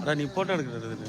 அடா நீ போட்டோ எடுக்கிறது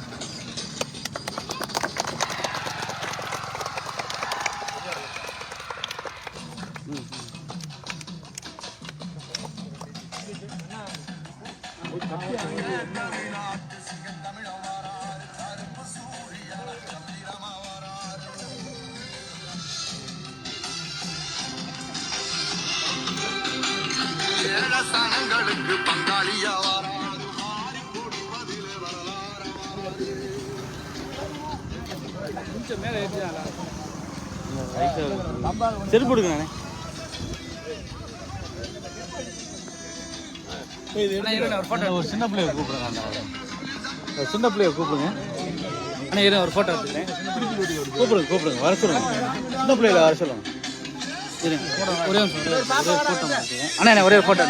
ஏழசனங்களுக்கு பங்காளியாவார். செருப்பு எடுக்கணே ஒரு சின்ன பிள்ளைய கூப்பிடுங்க ஒரு சின்ன பிள்ளைய கூப்பிடுங்க. அண்ணா இரு ஒரு ஃபோட்டோ எடுத்துக்கிறேன். கூப்பிடுங்க கூப்பிடுங்க வர சொல்லுங்க. சின்ன பிள்ளையில வர சொல்லுங்க. இருங்க. ஒரே ஒரு ஒரே ஒரு ஃபோட்டோ அண்ணா அண்ணா ஒரே ஒரு ஃபோட்டோ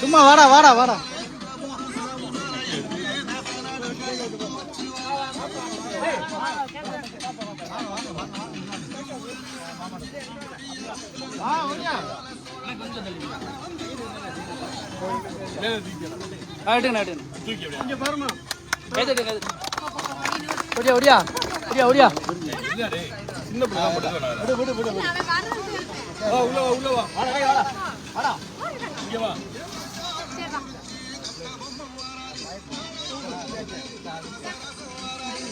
சும்மா வாடா வாடா வாடா. ஒடியா ஒடியா ஒடியா ஒடியா சின்ன பிள்ளை விடு வா